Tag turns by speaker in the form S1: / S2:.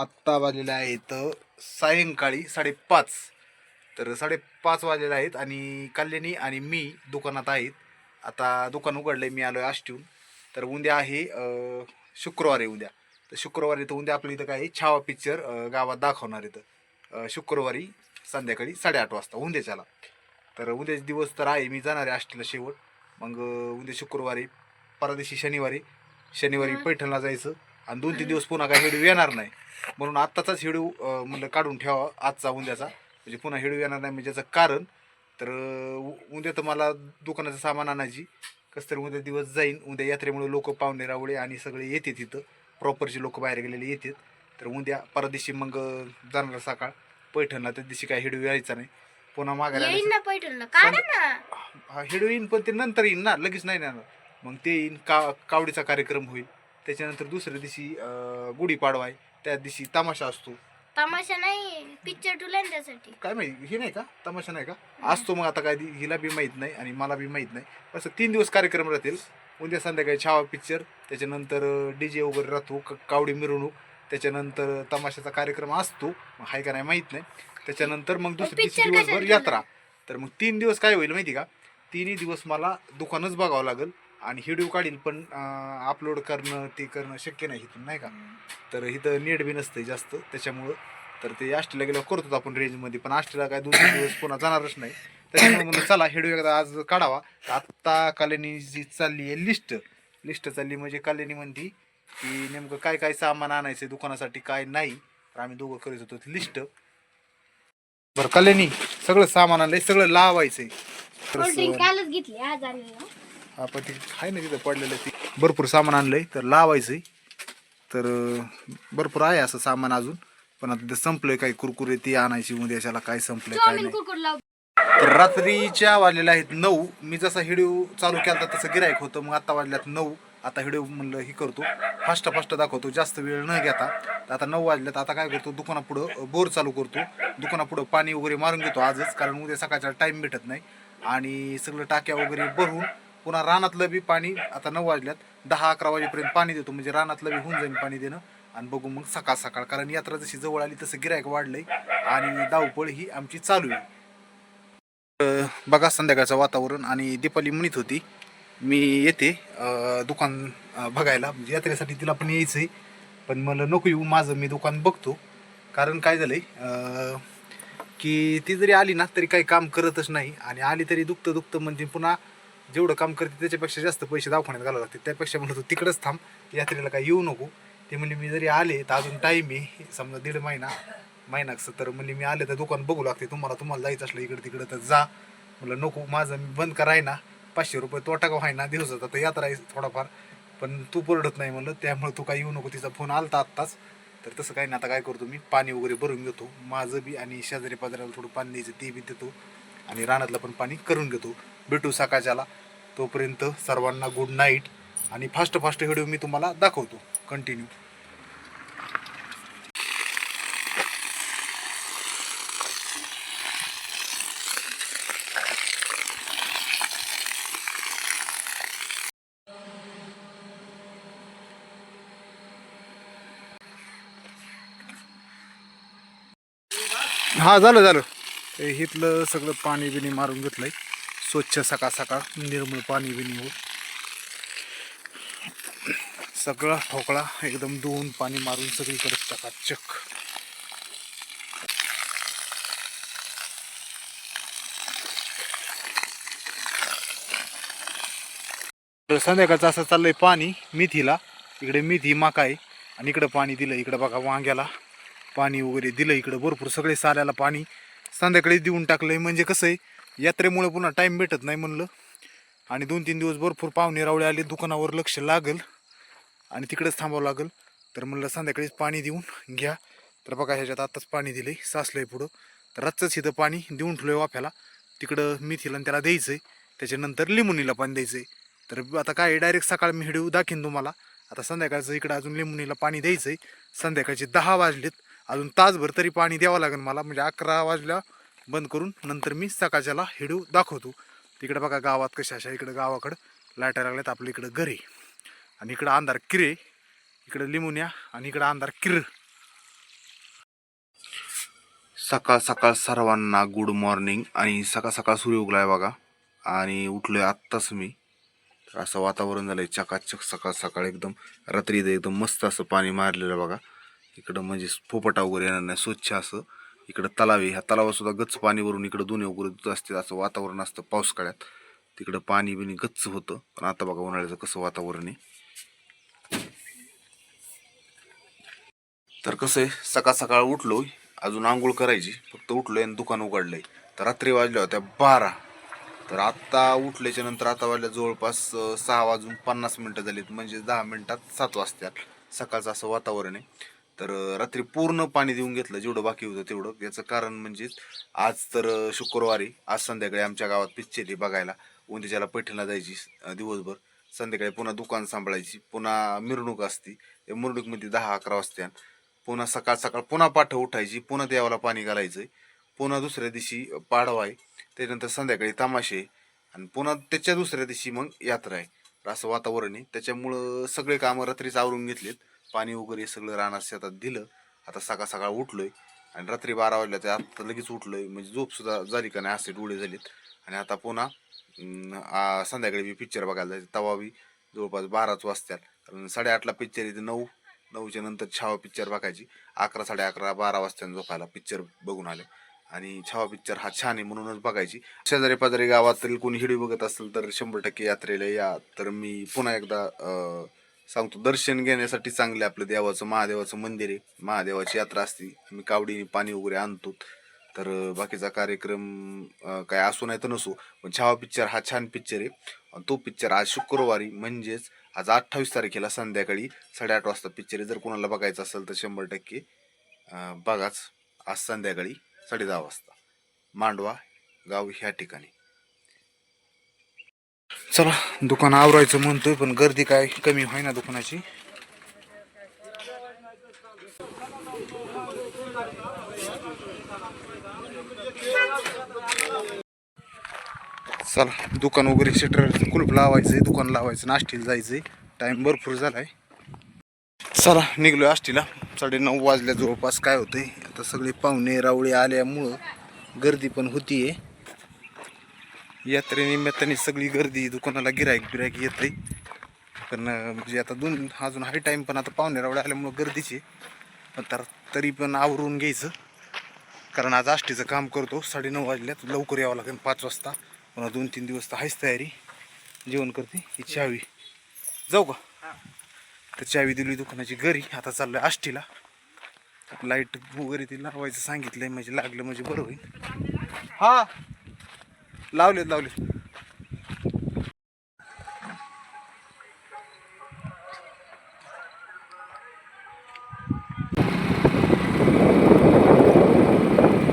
S1: आत्ता वाजलेले आहेत सायंकाळी साडेपाच. तर साडेपाच वाजलेले आहेत आणि कल्याणी आणि मी दुकानात आहेत. आता दुकान उघडलं आहे मी आलो आहे आष्टीहून. तर उद्या आहे शुक्रवार उद्या. तर शुक्रवारी तर उद्या आपल्या इथं काय छावा पिक्चर गावात दाखवणार इथं. शुक्रवारी संध्याकाळी साडेआठ वाजता उद्याच्याला. तर उद्याचे दिवस तर आहे मी जाणार आहे आष्टीला शेवट. मग उद्या शुक्रवारी परदिवशी शनिवारी. शनिवारी पैठणला जायचं. आणि दोन तीन दिवस पुन्हा काही व्हिडिओ येणार नाही. म्हणून आत्ताचाच व्हिडिओ म्हणलं काढून ठेवा आजचा उद्याचा. म्हणजे पुन्हा व्हिडिओ येणार नाही म्हणजे याचं कारण तर उद्या तर मला दुकानाचं सामान आणायची. कसं तरी उद्या दिवस जाईन. उद्या यात्रेमुळे लोक पाहुणे रावळे आणि सगळे येते तिथं. प्रॉपरचे लोक बाहेर गेलेले येतात. तर उद्या परदिवशी मग जाणार सकाळ. पैठणला त्या दिवशी काय व्हिडिओ यायचा नाही. पुन्हा मागायला हा हिडो येईन पण ते नंतर येईन ना. लगेच नाही ना मग ते येईन. का कावडीचा कार्यक्रम होईल. त्याच्यानंतर दुसऱ्या दिवशी गुढीपाडवा आहे. त्या दिवशी तमाशा असतो.
S2: तमाशा नाही पिक्चर त्यासाठी.
S1: काय माहिती हे नाही का? तमाशा नाही का? असतो मग आता काय हिला बी माहीत नाही आणि मला बी माहीत नाही. असं तीन दिवस कार्यक्रम राहतील. उद्या संध्याकाळी छावा पिक्चर त्याच्यानंतर डी जे वगैरे राहतो क- कावडी मिरवणूक. त्याच्यानंतर तमाशाचा कार्यक्रम असतो. मग हाय का नाही माहीत नाही. त्याच्यानंतर मग दुसऱ्या दिवशी
S2: picture
S1: दिवसभर यात्रा. तर मग तीन दिवस काय होईल माहिती का? तिन्ही दिवस मला दुकानच बघावं लागेल. आणि व्हिडिओ काढील पण अपलोड करणं ते करणं शक्य नाही इथून नाही का? तर इथं नेट बी नसतं जास्त त्याच्यामुळं. तर ते आष्टीला गेल्यावर करतो आपण रेंजमध्ये पण आष्टीला काय दोन तीन दिवस पुन्हा जाणारच नाही. त्याच्यामुळे म्हणून चला व्हिडिओ एकदा आज काढावा. तर आत्ता कालेनी जी चालली आहे लिस्ट लिस्ट चालली म्हणजे कालेनी म्हणती की नेमकं काय काय सामान आणायचं दुकानासाठी काय नाही. तर आम्ही दोघं करत होतो लिस्ट बरं कल्याणी सगळं सामान आणलंय सगळं लावायचंय.
S2: कालच घेतली आज आणली
S1: आपण ते आहे ना तिथं पडलेलं ते. भरपूर सामान आणलंय तर लावायचंय. तर अं, भरपूर आहे असं सामान अजून. पण आता ते संपलंय काही कुरकुरे ती आणायची उद्याच्याला काय संपलंय काय नाही. तर रात्रीच्या वाजलेल्या आहेत नऊ. मी जसा व्हिडिओ चालू केला तसं गिरायक होतं. मग आता वाजल्यात नऊ. आता व्हिडिओ म्हणलं हे करतो. फास्ट फास्ट दाखवतो. जास्त वेळ न घेता. तर आता नऊ वाजल्यात आता काय करतो? दुकानापुढं बोर चालू करतो. दुकानापुढं पाणी वगैरे मारून घेतो आजच. कारण उद्या सकाळचा टाईम भेटत नाही. आणि सगळं टाक्या वगैरे भरून पुन्हा रानातलं बी पाणी आता नऊ वाजल्यात दहा अकरा वाजेपर्यंत पाणी देतो म्हणजे रानातलं बी होऊन जाईल पाणी देणं. आणि बघू मग सकाळ सकाळ कारण यात्रा जशी जवळ आली तसं गिरायक वाढलंय आणि धावपळ ही आमची चालू आहे. बघा संध्याकाळचं वातावरण आणि दीपाली म्हणत होती मी येते दुकान बघायला म्हणजे यात्रेसाठी तिला पण यायचं आहे पण मला नको येऊ माझं मी दुकान बघतो. कारण काय झालंय अ, की ती जरी आली ना तरी काही काम करतच नाही. आणि आली तरी दुखतं दुखतं म्हणजे पुन्हा जेवढं काम करते त्याच्यापेक्षा जास्त पैसे दवाखान्यात घालावं लागते त्यापेक्षा म्हणत तू तिकडंच थांब यात्रेला काय येऊ नको. ते म्हणजे मी जरी आले तर अजून टाईम आहे. समजा दीड महिना महिनाचं तर म्हणजे मी आले तर दुकान बघू लागते. तुम्हाला तुम्हाला जायचं असलं इकडं तिकडं तर जा. म्हणलं नको माझं मी बंद कराय ना पाचशे रुपये तोटा का व्हाय ना दिवसाचा तर यात्रा आहे थोडाफार. पण तू परडत नाही म्हणलं त्यामुळे तू काय येऊ नको. तिचा फोन आलता आत्ताच. तर तसं काही नाही. आता काय करतो मी? पाणी वगैरे भरून घेतो. माझं बी आणि शेजारी पाजाऱ्याला थोडं पाणी द्यायचं ते बी देतो. आणि रानातलं पण पाणी करून घेतो. भेटू सकाळच्याला. तोपर्यंत सर्वांना गुड नाईट आणि फास्ट फास्ट व्हिडिओ मी तुम्हाला दाखवतो. कंटिन्यू हा झालं झालं. ते इथलं सगळं पाणी बिणी मारून घेतलंय. स्वच्छ सकाळ सकाळ निर्मळ पाणी बिणी हो सगळा ठोकळा एकदम धुवून पाणी मारून सगळीकडे चकाचक. चक संध्याकाळचं असं चाललंय पाणी मेथीला. इकडे मेथी माका आहे आणि इकडं पाणी दिलं. इकडं बघा वांग्याला पाणी वगैरे दिलं. इकडं भरपूर सगळे साऱ्याला पाणी संध्याकाळी देऊन टाकलंय. म्हणजे कसं आहे यात्रेमुळे पुन्हा टाईम भेटत नाही म्हणलं. आणि दोन तीन दिवस भरपूर पाहुणे रावळे आले दुकानावर लक्ष लागल आणि तिकडेच थांबावं लागल. तर म्हणलं संध्याकाळीच पाणी देऊन घ्या. तर बघा ह्याच्यात आत्ताच पाणी दिलंय आहे पुढं. तर रातचंच इथं पाणी देऊन ठेवलंय वाफ्याला. तिकडं मेथीला आणि त्याला द्यायचंय. त्याच्यानंतर लिंबुनीला पाणी द्यायचंय. तर आता काय डायरेक्ट सकाळ मी हिडू दाखीन तुम्हाला. आता संध्याकाळचं इकडं अजून लिंबुनीला पाणी द्यायचंय. संध्याकाळचे दहा वाजलेत. अजून तासभर तरी पाणी द्यावं लागेल मला. म्हणजे अकरा वाजल्या बंद करून नंतर मी सकाळच्याला हिडू दाखवतो. तिकडं बघा गावात कशा अशा इकडं गावाकडं लाटा लागल्यात आपलं इकडं घरे आणि इकडं अंधार किरे इकडं लिमोनिया आणि इकडं अंधार किर. सकाळ सकाळ सर्वांना गुड मॉर्निंग आणि सकाळ सकाळ सूर्य उगलाय बघा. आणि उठलोय आत्ताच मी. तर असं वातावरण झालंय चकाचक सकाळ सकाळ एकदम रात्री इथं एकदम मस्त असं पाणी मारलेलं बघा. इकडं म्हणजे पोपटा वगैरे येणार नाही स्वच्छ असं. इकडं तलाव आहे. ह्या तलावासुद्धा गच्च पाणी भरून इकडं दोन्ही वगैरे दूध असते असं वातावरण असतं पावसाळ्यात तिकडं पाणी बिनी गच्च होतं. पण आता बघा उन्हाळ्याचं कसं वातावरण आहे. तर कसं आहे सकाळ सकाळ उठलो अजून आंघोळ करायची. फक्त उठलोय आणि दुकान उघडलंय. तर रात्री वाजल्या होत्या बारा. तर आत्ता उठल्याच्या नंतर आता वाजल्या जवळपास सहा वाजून पन्नास मिनटं झालीत. म्हणजे दहा मिनटात सात वाजतात सकाळचं असं वातावरण आहे. तर रात्री पूर्ण पाणी देऊन घेतलं जेवढं बाकी होतं तेवढं. याचं कारण म्हणजे आज तर शुक्रवारी आज संध्याकाळी आमच्या गावात पिच्चेली बघायला. उंदीच्याला पैठणला जायची दिवसभर. संध्याकाळी पुन्हा दुकान सांभाळायची पुन्हा मिरवणूक असती. त्या मिरवणूकमध्ये दहा अकरा वाजत्या. पुन्हा सकाळ सकाळ पुन्हा पाठ उठायची पुन्हा देवाला पाणी घालायचं. पुन्हा दुसऱ्या दिवशी पाडवा आहे त्याच्यानंतर संध्याकाळी तमाशे. आहे. आणि पुन्हा त्याच्या दुसऱ्या दिवशी मग यात्रा आहे. असं वातावरण आहे. त्याच्यामुळं सगळे कामं रात्रीच आवरून घेतलेत. पाणी वगैरे सगळं रानात शेतात दिलं. आता सकाळ सकाळ उठलोय आणि रात्री बारा वाजल्या तर आता लगेच उठलोय. म्हणजे झोप सुद्धा झाली का नाही असे डोळे झालेत. आणि आता पुन्हा संध्याकाळी मी पिक्चर बघायला जायचं. तवा बी जवळपास बाराच वाजतात कारण साडेआठला पिक्चर येते नऊ नऊच्या नंतर छावा पिक्चर बघायची. अकरा साडे अकरा बारा वाजता झोपायला पिक्चर बघून आले. आणि छावा पिक्चर हा छान आहे म्हणूनच बघायची. शेजारी पाजारी गावातील कोणी हिडी बघत असेल तर शंभर टक्के यात्रेला या. तर मी पुन्हा एकदा अं, सांगतो दर्शन घेण्यासाठी चांगले आपलं देवाचं महादेवाचं मंदिर आहे. महादेवाची यात्रा असते. आम्ही कावडीने पाणी वगैरे आणतो. तर बाकीचा कार्यक्रम काय असू नाही तर नसो. पण छावा पिक्चर हा छान पिक्चर आहे. आणि तो पिक्चर आज शुक्रवारी म्हणजेच आज अठ्ठावीस तारखेला संध्याकाळी साडेआठ वाजता पिक्चर आहे. जर कोणाला बघायचं असेल तर शंभर टक्के बघाच. आज संध्याकाळी साडे दहा वाजता. मांडवा गाव ह्या ठिकाणी. चला दुकान आवरायचं म्हणतोय पण गर्दी काय कमी होईना दुकानाची. चला दुकान वगैरे शटर कुलूप लावायचंय दुकान लावायचं नाष्टीला जायचंय. टाइम भरपूर झालाय. चला निघलोय आष्टीला. साडे नऊ वाजल्या जवळपास काय होतंय? आता सगळे पाहुणे रावळे आल्यामुळं गर्दी पण होतीये. यात्रेनिमित्ताने सगळी गर्दी दुकानाला गिरायक बिरायक येतंय. पण अं, म्हणजे आता दोन अजून हाय टाईम पण आता पाहुणे रावळे आल्यामुळं गर्दीची. आहे. पण तर तरी पण आवरून घ्यायचं. कारण आज आष्टीचं काम करतो साडेनऊ वाजल्यात लवकर यावं लागेल पाच वाजता. पुन्हा दोन तीन दिवस तर आहेच तयारी. जेवण करते ही चावी. जाऊ का? तर चावी दिली दुकानाची घरी आता चाललोय आष्टीला. लाइट वगैरे ते लावायचं सांगितलंय म्हणजे लागलं म्हणजे बरं होईल. हा. लावलेत लावलेत.